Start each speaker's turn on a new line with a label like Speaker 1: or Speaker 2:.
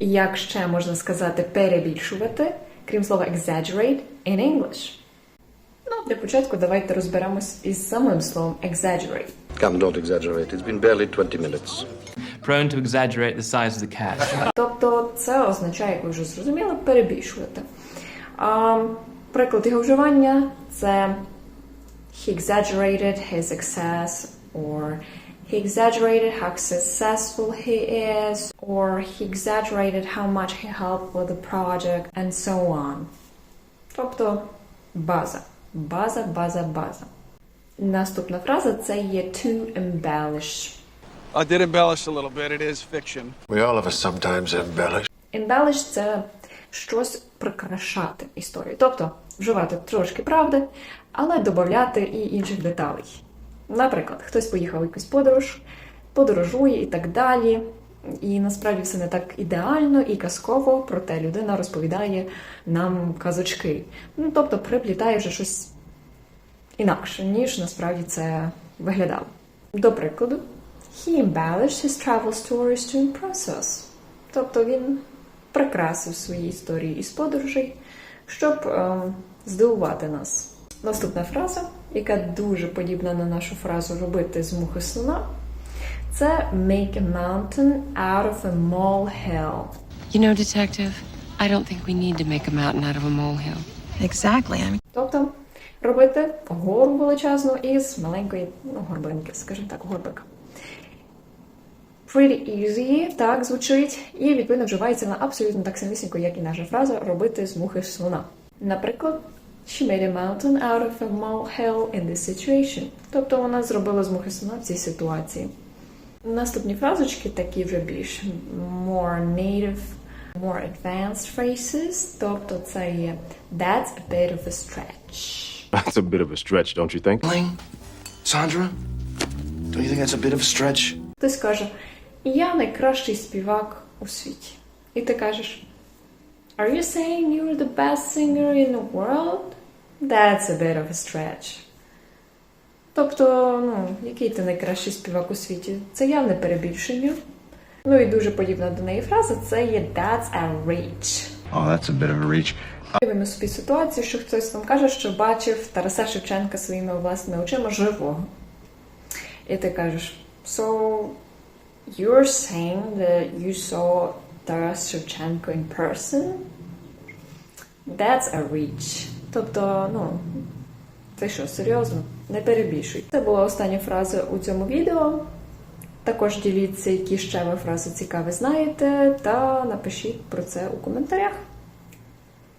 Speaker 1: Як ще можна сказати перебільшувати, крім слова exaggerate in English? Ну, для початку давайте розберемось із самим словом exaggerate.
Speaker 2: Come, don't exaggerate. It's been barely 20 minutes.
Speaker 3: Prone to exaggerate the size of the catch.
Speaker 1: Тобто це означає, як ви вже зрозуміли, перебільшувати. А, приклад його вживання це he exaggerated his success, or he exaggerated how successful he is, or he exaggerated how much he helped with the project, and so on. Тобто база. База, база, база. Наступна фраза це є to embellish.
Speaker 4: I did embellish a little bit. It is fiction.
Speaker 2: We all of us sometimes embellish.
Speaker 1: Embellish – це щось прикрашати історію. Тобто вживати трошки правди, але додати і інших деталей. Наприклад, хтось поїхав в якусь подорож, подорожує і так далі. І насправді все не так ідеально і казково, проте людина розповідає нам казочки. Ну, тобто приплітає вже щось інакше, ніж насправді це виглядало. До прикладу, he embellished his travel stories to impress us. Тобто він прикрасив свої історії із подорожей, щоб е, здивувати нас. Наступна фраза, яка дуже подібна на нашу фразу робити з мухи слона, це make a mountain out of a molehill.
Speaker 5: You know, Detective, I don't think we need to make a mountain out of a molehill.
Speaker 6: Exactly. I mean,
Speaker 1: Тобто робити гору величезну із маленької ну, горбинки, скажімо так, горбика. Pretty easy, так звучить, і відповідно вживається вона абсолютно так самісінько, як і наша фраза робити з мухи слона. Наприклад, she made a mountain out of a molehill in this situation. Тобто вона зробила з мухи слона в цій ситуації. Наступні фразочки такі вже більш more native, more advanced phrases. Тобто це є that's a bit of a stretch.
Speaker 7: That's a bit of a stretch, don't you think?
Speaker 2: Ling? Sandra? Don't you think that's a bit of a stretch?
Speaker 1: Хтось каже, я найкращий співак у світі. І ти кажеш, Are you saying you're the best singer in the world? That's a bit of a stretch. Тобто, ну, який ти найкращий співак у світі? Це явне перебільшення. Ну і дуже подібна до неї фраза це є That's a reach.
Speaker 2: Oh, that's a bit of a reach.
Speaker 1: Уявимо собі ситуацію, що хтось вам каже, що бачив Тараса Шевченка своїми власними очима живого. І ти кажеш, so you're saying that you saw Taras Шевченко in person? That's a reach. Тобто, ну, ти що, серйозно? Не перебільшуй. Це була остання фраза у цьому відео. Також діліться, які ще ви фрази цікаві знаєте, та напишіть про це у коментарях.